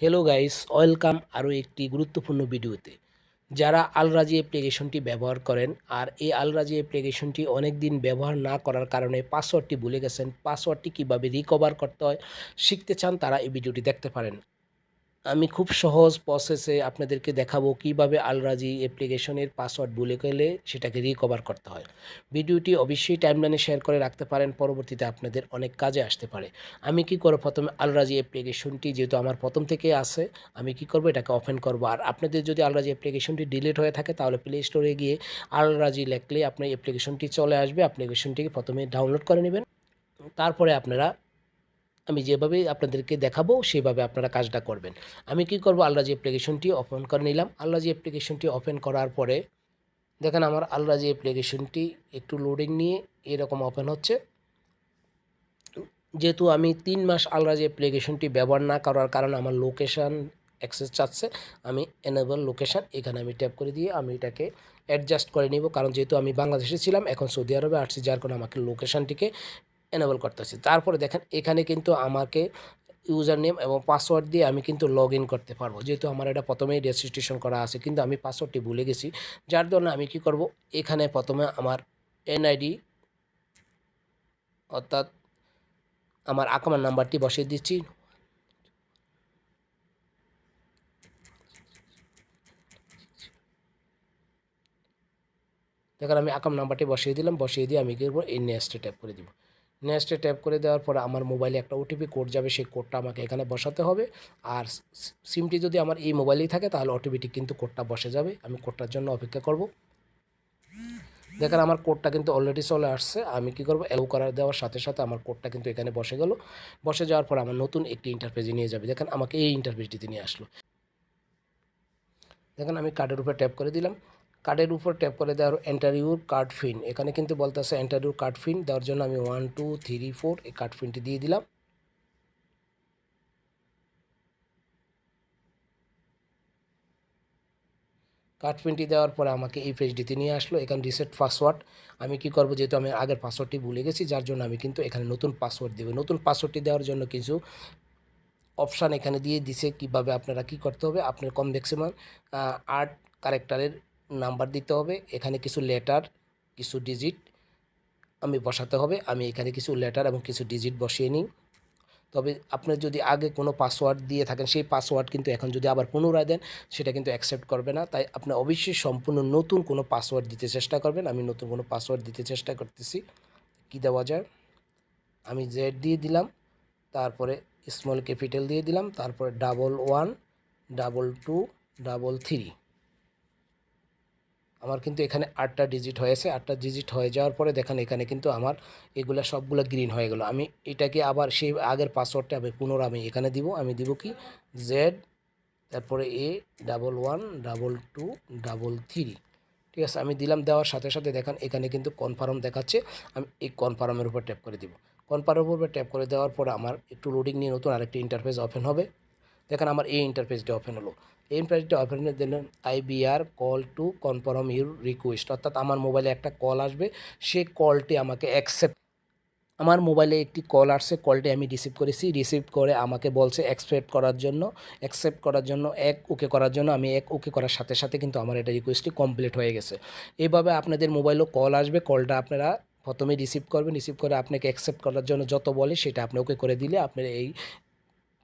Hello guys welcome আরও একটি গুরুত্বপূর্ণ ভিডিওতে। যারা আলরাজি অ্যাপ্লিকেশনটি ব্যবহার করেন আর এই আলরাজি অ্যাপ্লিকেশনটি অনেক দিন ব্যবহার না করার কারণে পাসওয়ার্ডটি ভুলে গেছেন পাসওয়ার্ডটি কীভাবে রিকভার করতে হয়, শিখতে চান তারা এই ভিডিওটি দেখতে পারেন। আমি খুব সহজ প্রসেসে আপনাদেরকে দেখাবো কীভাবে আলরাজি অ্যাপ্লিকেশনের পাসওয়ার্ড ভুলে গেলে সেটাকে রিকভার করতে হয়। ভিডিওটি অবশ্যই টাইমলাইনে শেয়ার করে রাখতে পারেন, পরবর্তীতে আপনাদের অনেক কাজে আসতে পারে। আমি কি করব? প্রথমে আলরাজি অ্যাপ্লিকেশনটি যেহেতু আমার প্রথম থেকে আছে, আমি কি করব? এটাকে ওপেন করব। আর আপনাদের যদি আলরাজি অ্যাপ্লিকেশনটি ডিলিট হয়ে থাকে, তাহলে প্লে স্টোরে গিয়ে আলরাজি লেখলে আপনার অ্যাপ্লিকেশনটি চলে আসবে। অ্যাপ্লিকেশনটিকে প্রথমে ডাউনলোড করে নেবেন। তারপরে আপনারা আমি যেভাবে আপনাদেরকে দেখাবো, সেভাবে আপনারা কাজটা করবেন। আমি কি করব? আলরাজি অ্যাপ্লিকেশনটি ওপেন করে নিলাম। আলরাজি অ্যাপ্লিকেশনটি ওপেন করার পরে, দেখেন আমার আলরাজি অ্যাপ্লিকেশনটি একটু লোডিং নিয়ে এরকম ওপেন হচ্ছে। যেহেতু আমি তিন মাস আলরাজি অ্যাপ্লিকেশনটি ব্যবহার না করার কারণে আমার লোকেশান অ্যাক্সেস চাচ্ছে, আমি এনেবল লোকেশান এখানে আমি ট্যাপ করে দিয়ে আমি এটাকে অ্যাডজাস্ট করে নিব। কারণ যেহেতু আমি বাংলাদেশে ছিলাম, এখন সৌদি আরবে আসছি যার কারণে আমাকে লোকেশানটিকে এনেবল করতে হচ্ছে। তারপরে দেখেন, এখানে কিন্তু আমাকে ইউজার নেম এবং পাসওয়ার্ড দিয়ে আমি কিন্তু লগ ইন করতে পারব। যেহেতু আমার এটা প্রথমেই রেজিস্ট্রেশন করা আছে, কিন্তু আমি পাসওয়ার্ডটি ভুলে গেছি। যার জন্য আমি কি করব? এখানে প্রথমে আমার এনআইডি অর্থাৎ আমার আকামার নাম্বারটি বসিয়ে দিচ্ছি। দেখেন আমি আকাম নাম্বারটি বসিয়ে দিলাম, বসিয়ে দিয়ে আমি কি করব? এই নেক্সটে ট্যাপ করে দিব। নেক্সটে ট্যাপ করে দেওয়ার পর আমার মোবাইলে একটা ওটিপি কোড যাবে, সেই কোডটা আমাকে এখানে বসাতে হবে। আর সিমটি যদি আমার এই মোবাইলেই থাকে, তাহলে অটোমেটিক কিন্তু কোডটা বসে যাবে। আমি কোডটার জন্য অপেক্ষা করব। দেখেন আমার কোডটা কিন্তু অলরেডি চলে আসছে। আমি কি করব? এলো করার দেওয়ার সাথে সাথে আমার কোডটা কিন্তু এখানে বসে গেল। বসে যাওয়ার পর আমার নতুন একটি ইন্টারফেসে নিয়ে যাবে। দেখেন আমাকে এই ইন্টারফেসটিতে নিয়ে আসলো। দেখেন আমি কার্ডের উপরে ট্যাপ করে দিলাম। কার্ডের উপর ট্যাপ করে দেওয়ার এন্টার ইউর কার্ড ফিন এখানে কিন্তু বলতেছে এন্টার ইউর কার্ড ফিন দেওয়ার জন্য আমি ওয়ান টু থ্রি ফোর এই কার্ড ফিনটি দিয়ে দিলাম। কার্ড ফিনটি দেওয়ার পরে আমাকে এই পেজটিতে নিয়ে আসলো, এখানে রিসেট পাসওয়ার্ড আমি কি করব যেহেতু আমি আগের পাসওয়ার্ডটি ভুলে গেছি, যার জন্য আমি কিন্তু এখানে নতুন পাসওয়ার্ড দেবো। নতুন পাসওয়ার্ডটি দেওয়ার জন্য কিছু অপশান এখানে দিয়ে দিছে, কীভাবে আপনারা কি করতে হবে, আপনার কম ম্যাক্সিমাম আর্ট ক্যারেক্টারের নাম্বার দিতে হবে, এখানে কিছু লেটার কিছু ডিজিট আমি বসাতে হবে, আমি এখানে কিছু লেটার এবং কিছু ডিজিট বসিয়ে নিই। তবে আপনি যদি আগে কোনো পাসওয়ার্ড দিয়ে থাকেন, সেই পাসওয়ার্ড কিন্তু এখন যদি আবার পুনরায় দেন, সেটা কিন্তু অ্যাকসেপ্ট করবে না। তাই আপনি অবশ্যই সম্পূর্ণ নতুন কোনো পাসওয়ার্ড দিতে চেষ্টা করবেন। আমি নতুন কোনো পাসওয়ার্ড দিতে চেষ্টা করতেছি। কি দেওয়া যায়? আমি জেড দিয়ে দিলাম, তারপরে স্মল ক্যাপিটাল দিয়ে দিলাম, তারপরে double one double two double three আমার কিন্তু এখানে আটটা ডিজিট হয়েছে। আটটা ডিজিট হয়ে যাওয়ার পরে দেখেন এখানে কিন্তু আমার এগুলো সবগুলো গ্রিন হয়ে গেলো। আমি এটাকে আবার সেই আগের পাসওয়ার্ডটা আমি পুনরায় আমি এখানে দিব। আমি দিব কি? জেড তারপরে A double one double two double three ঠিক আছে? আমি দিলাম দেওয়ার সাথে সাথে দেখেন এখানে কিন্তু কনফার্ম দেখাচ্ছে। আমি এই কনফার্মের উপর ট্যাপ করে দিব। কনফার্মের উপর ট্যাপ করে দেওয়ার পরে আমার একটু লোডিং নিয়ে নতুন আরেকটি ইন্টারফেস ওপেন হবে। দেখেন আমার এই ইন্টারফেসটা ওপেন হলো। এই ইন্টারফেসটা ওপেন দিলেন IBR call to confirm your request অর্থাৎ আমার মোবাইলে একটা কল আসবে, সেই কলটি আমাকে অ্যাকসেপ্ট আমার মোবাইলে একটি কল আসছে কলটি আমি রিসিভ করেছি রিসিভ করে আমাকে বলছে অ্যাকসেপ্ট করার জন্য অ্যাকসেপ্ট করার জন্য, এক ওকে করার জন্য, আমি এক ওকে করার সাথে সাথে কিন্তু আমার এটা রিকোয়েস্টটি কমপ্লিট হয়ে গেছে। এইভাবে আপনাদের মোবাইলেও কল আসবে কলটা আপনারা প্রথমে রিসিভ করবেন রিসিভ করে আপনাকে অ্যাকসেপ্ট করার জন্য যত বলে সেটা আপনি ওকে করে দিলে আপনার এই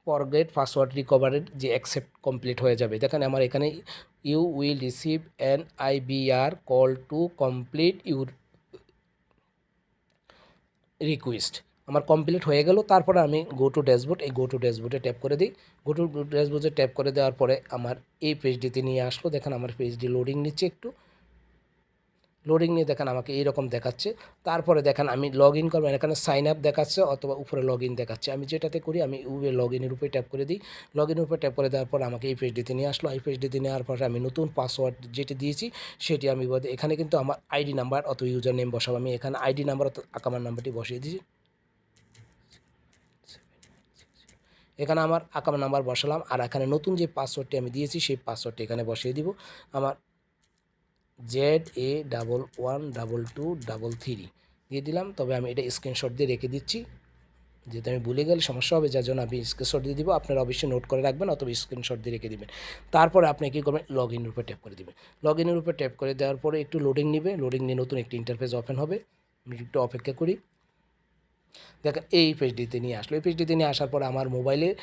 ফরগেট পাসওয়ার্ড রিকভারের যে অ্যাকসেপ্ট কমপ্লিট হয়ে যাবে। দেখেন আমার এখানে you will receive an IBR call to complete your request আমার কমপ্লিট হয়ে গেল, তারপরে আমি গো টু ড্যাশবোর্ড এই গো টু ড্যাশবোর্ডে ট্যাপ করে দিই। গো টু ড্যাশবোর্ডে ট্যাপ করে দেওয়ার পরে আমার এই পেজটিতে নিয়ে আসলো। দেখেন আমার পেজটি লোডিং নিচ্ছে একটু। লোডিং নিয়ে দেখেন আমাকে এইরকম দেখাচ্ছে। তারপরে দেখেন আমি লগ ইন করবেন এখানে সাইন আপ দেখাচ্ছে অথবা উপরে লগ ইন দেখাচ্ছে। আমি যেটাতে করি আমি উবে লগ ইনের উপরে ট্যাপ করে দিই। লগ ইনের উপরে ট্যাপ করে দেওয়ার পর আমাকে এই পেজটিতে নিয়ে আসলো। এই পেজটিতে নেওয়ার পরে আমি নতুন পাসওয়ার্ড যেটি দিয়েছি, সেটি আমি এখানে কিন্তু আমার আইডি নাম্বার অথবা ইউজার নেম বসাবো। আমি এখানে আইডি নাম্বার অত আকামার নাম্বারটি বসিয়ে দিয়েছি। এখানে আমার আকাম নাম্বার বসালাম, আর এখানে নতুন যে পাসওয়ার্ডটি আমি দিয়েছি, সেই পাসওয়ার্ডটি এখানে বসিয়ে দিব। আমার Z A double one double two double three দিয়ে দিলাম। তবে আমি এটা স্ক্রিনশট দিয়ে রেখে দিচ্ছি। যেহেতু আমি ভুলে গেলে সমস্যা হবে, যার জন্য আমি স্ক্রিনশট দিয়ে দিব। আপনারা অবশ্যই নোট করে রাখবেন অথবা স্ক্রিনশট দিয়ে রেখে দিবেন। তারপরে আপনি কী করবেন? লগ ইনের উপরে ট্যাপ করে দিবেন। লগ ইনের উপরে ট্যাপ করে দেওয়ার পরে একটু লোডিং নেবে। লোডিং নিয়ে নতুন একটি ইন্টারফেস ওপেন হবে। আমি একটু অপেক্ষা করি। দেখেন, এই পেজটিতে নিয়ে আসলো। এই পেজটিতে নিয়ে আসার পরে আমার মোবাইলে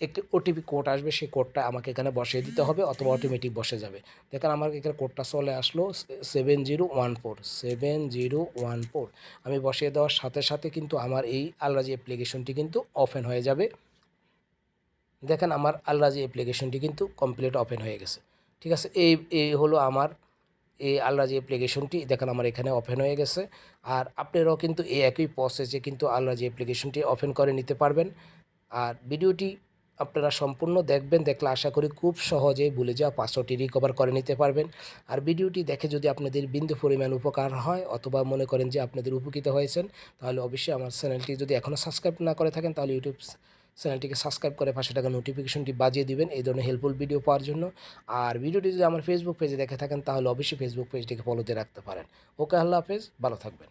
একটি ওটিপি কোড আসবে, সেই কোডটা আমাকে এখানে বসিয়ে দিতে হবে অথবা অটোমেটিক বসে যাবে। দেখেন আমার এখানে কোডটা চলে আসলো seven zero one four seven zero one four আমি বসিয়ে দেওয়ার সাথে সাথে কিন্তু আমার এই আলরাজি অ্যাপ্লিকেশনটি কিন্তু ওপেন হয়ে যাবে। দেখেন আমার আলরাজি অ্যাপ্লিকেশনটি কিন্তু কমপ্লিট ওপেন হয়ে গেছে। ঠিক আছে, এই এই হলো আমার এই আলরাজি অ্যাপ্লিকেশনটি দেখেন আমার এখানে ওপেন হয়ে গেছে। আর আপনারাও কিন্তু এই একই প্রসেসে কিন্তু আলরাজি অ্যাপ্লিকেশনটি ওপেন করে নিতে পারবেন। আর ভিডিওটি আপনারা সম্পূর্ণ দেখবেন, দেখলে আশা করি খুব সহজেই ভুলে যাওয়া পাসওয়ার্ডটি রিকভার করে নিতে পারবেন। আর ভিডিওটি দেখে যদি আপনাদের বিন্দু পরিমাণ উপকার হয় অথবা মনে করেন যে আপনাদের উপকৃত হয়েছেন, তাহলে অবশ্যই আমার চ্যানেলটি যদি এখনও সাবস্ক্রাইব না করে থাকেন, তাহলে ইউটিউব চ্যানেলটিকে সাবস্ক্রাইব করে পাশে টাকা নোটিফিকেশনটি বাজিয়ে দিবেন এই ধরনের হেল্পফুল ভিডিও পাওয়ার জন্য। আর ভিডিওটি যদি আমার ফেসবুক পেজে দেখে থাকেন, তাহলে অবশ্যই ফেসবুক পেজটিকে ফলোতে রাখতে পারেন। ওকে আল্লাহ হাফেজ, ভালো থাকবেন।